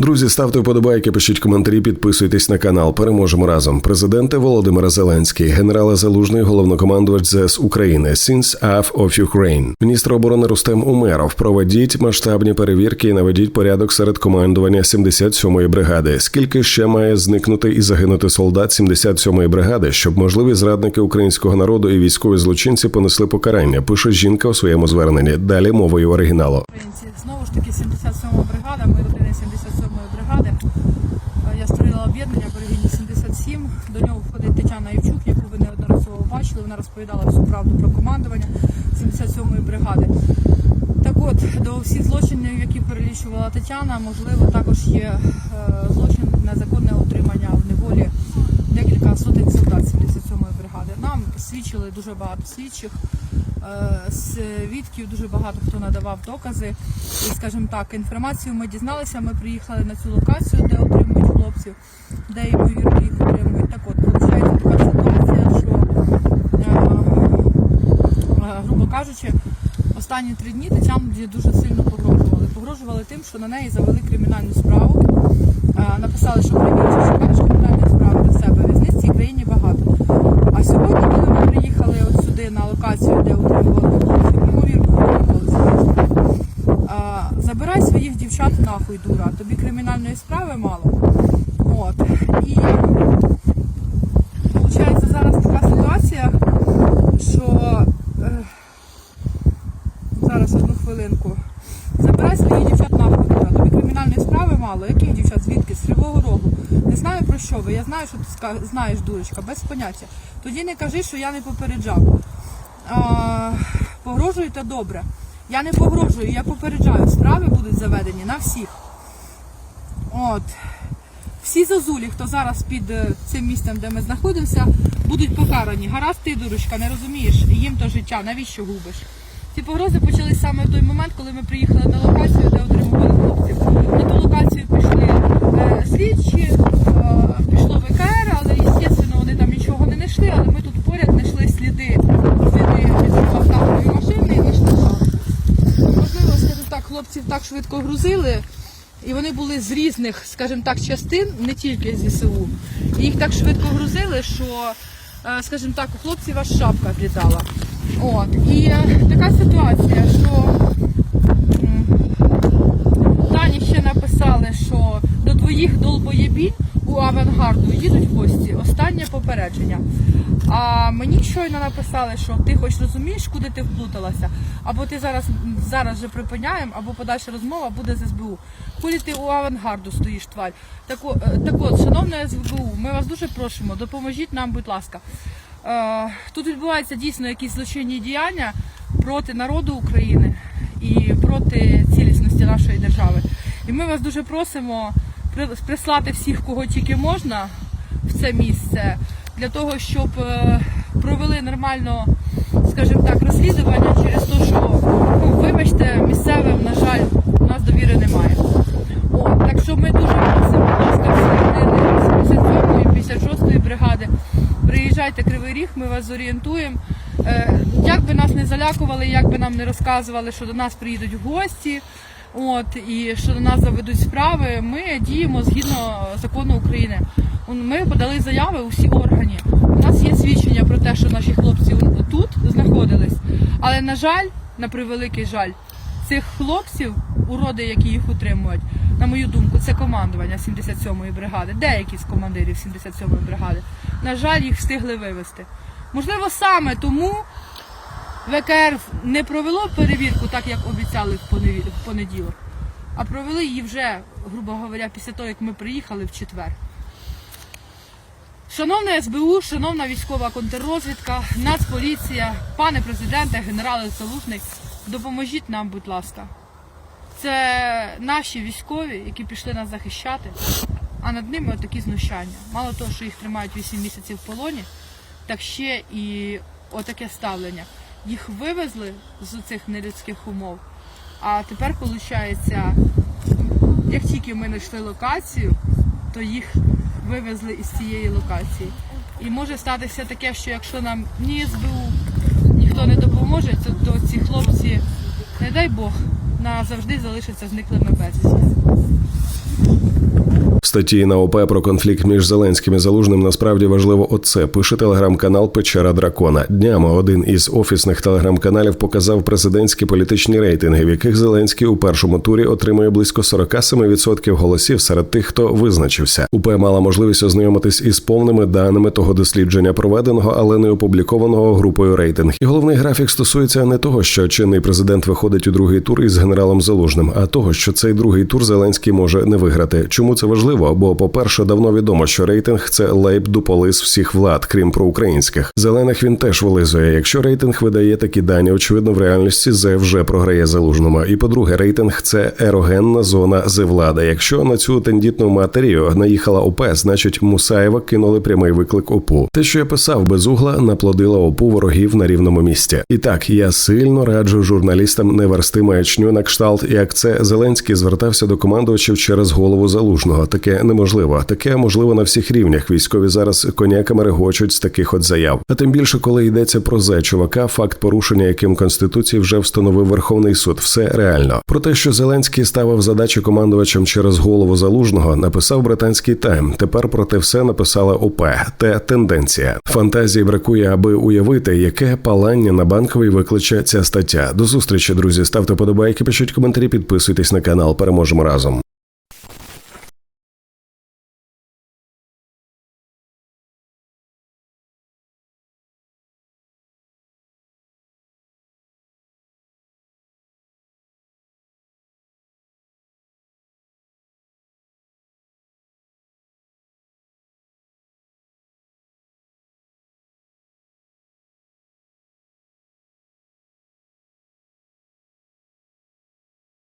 Друзі, ставте вподобайки, пишіть коментарі, підписуйтесь на канал. Переможемо разом. Президенте Володимира Зеленський, генерала Залужний, головнокомандувач ЗС України, Since Half of Ukraine. Міністр оборони Рустем Умеров. Проведіть масштабні перевірки і наведіть порядок серед командування 77-ї бригади. Скільки ще має зникнути і загинути солдат 77-ї бригади, щоб можливі зрадники українського народу і військові злочинці понесли покарання? Пише жінка у своєму зверненні. Далі мовою оригіналу. Знову ж таки 77 бригада, ми родини 77 бригади. Е, Я створила об'єднання берегині 77. До нього входить Тетяна Євчук, яку ви неодноразово бачили. Вона розповідала всю правду про командування 77-ї бригади. Так от, до всіх злочинів, які перелічувала Тетяна, можливо, також є е, злочин незаконне утримання в неволі декілька сотень солдат 77-ї бригади. Нам свідчили дуже багато слідчих, свідків, дуже багато хто надавав докази. І, скажімо так, інформацію ми дізналися. Ми приїхали на цю локацію, де отримують хлопців, де ймовірно їх отримують. Так от, виходить така ситуація, що, е, е, грубо кажучи, останні три дні Тетяну дуже сильно погрожували. Погрожували тим, що на неї завели кримінальну справу. Е, Написали, що привіт, шукаєш кримінальні справи до себе. Різниць в цій країні багато. А сьогодні, коли ми приїхали от сюди на локацію, де утримували хлопців, ймовірно, утримували забирай своїх дівчат нахуй, дура. Тобі кримінальної справи мало. От. І виходить зараз така ситуація, що е, зараз одну хвилинку. Забирай своїх дівчат нахуй, дура. Тобі кримінальної справи мало. Яких дівчат? Звідки? З Кривого Рогу. Не знаю про що ви. Я знаю, що ти знаєш, дурочка, без поняття. Тоді не кажи, що я не попереджав. А, погрожуєте добре. Я не погрожую, я попереджаю. Справи будуть заведені на всіх. От. Всі зазулі, хто зараз під е, цим місцем, де ми знаходимося, будуть покарані. Гаразд ти, дурочка, не розумієш, їм то життя, навіщо губиш? Ці погрози почались саме в той момент, коли ми приїхали на локацію, де отримували хлопців. На ту локацію пішли е, слідчі, е, пішло ВКР, але, звісно, вони там нічого не знайшли, але ми тут поряд знайшли сліди, сліди від автомобільної машини і знайшли шапку. Можливо, скажімо так, хлопців так швидко грузили, і вони були з різних, скажімо так, частин, не тільки з ЗСУ. І їх так швидко грузили, що, е, скажімо так, у хлопців аж шапка влітала. От. І така ситуація, що Тані ще написали, що до твоїх долбоєбінь у авангарду їдуть гості. Останнє попередження. А мені щойно написали, що ти хоч розумієш, куди ти вплуталася, або ти зараз зараз же припиняємо, або подальша розмова буде з СБУ. Куди ти у авангарду стоїш, тварь? Так, е, так от, шановне СБУ, ми вас дуже просимо, допоможіть нам, будь ласка. Е, Тут відбуваються дійсно якісь злочинні діяння проти народу України і проти цілісності нашої держави. І ми вас дуже просимо прислати всіх, кого тільки можна в це місце, для того, щоб е, провели нормально, скажімо так, розслідування через те, що, ну, вибачте, місцевим, на жаль, у нас довіри немає. О, так що ми дуже просимо, будь ласка, всі родини 77-ї, 56-ї бригади. Приїжджайте Вас зорієнтуємо. Е, Як би нас не залякували, як би нам не розказували, що до нас приїдуть гості, от, і що до нас заведуть справи, ми діємо згідно закону України. Ми подали заяви у всі органи. У нас є свідчення про те, що наші хлопці тут знаходились. Але, на жаль, на превеликий жаль, цих хлопців, уроди, які їх утримують, на мою думку, це командування 77-ї бригади, деякі з командирів 77-ї бригади. На жаль, їх встигли вивезти. Можливо, саме тому ВКР не провело перевірку, так як обіцяли в понеділок, а провели її вже, грубо говоря, після того, як ми приїхали в четвер. Шановне СБУ, шановна військова контррозвідка, Нацполіція, пане президенте, генерале Залужний, допоможіть нам, будь ласка. Це наші військові, які пішли нас захищати, а над ними отакі знущання. Мало того, що їх тримають 8 місяців в полоні, так ще і отаке ставлення. Їх вивезли з цих нелюдських умов. А тепер, виходить, як тільки ми знайшли локацію, то їх вивезли із цієї локації. І може статися таке, що якщо нам ні СБУ, ніхто не допоможе, то, ці хлопці, не дай Бог, назавжди залишаться зниклими безвісти. Статті на ОП про конфлікт між Зеленським і Залужним насправді важливо оце. Пише телеграм-канал Печера Дракона. Днями один із офісних телеграм-каналів показав президентські політичні рейтинги, в яких Зеленський у першому турі отримує близько 47% голосів серед тих, хто визначився. УП мала можливість ознайомитись із повними даними того дослідження, проведеного, але не опублікованого групою рейтинг. І головний графік стосується не того, що чинний президент виходить у другий тур із генералом Залужним, а того, що цей другий тур Зеленський може не виграти. Чому це важливо? Бо, по-перше, давно відомо, що рейтинг це лейб дуполис всіх влад, крім проукраїнських. Зелених він теж вилизує. Якщо рейтинг видає такі дані, очевидно, в реальності зе вже програє залужному. І по-друге, рейтинг це ерогенна зона зе влади. Якщо на цю тендітну матерію наїхала ОП, значить Мусаєва кинули прямий виклик ОПУ. Те, що я писав без угла, наплодила ОПУ ворогів на рівному місці. І так, я сильно раджу журналістам не версти маячню на кшталт, як це Зеленський звертався до командувачів через голову залужного. Таке неможливо. Таке можливо на всіх рівнях. Військові зараз коняками регочуть з таких от заяв. А тим більше, коли йдеться про зе чувака, факт порушення, яким конституції вже встановив Верховний суд. Все реально. Про те, що Зеленський ставив задачі командувачам через голову залужного, написав британський тайм. Тепер про те все написала ОП. Те тенденція. Фантазії бракує, аби уявити, яке палання на банковий викличе ця стаття. До зустрічі, друзі. Ставте подобайки, пишіть коментарі, підписуйтесь на канал. Переможемо разом.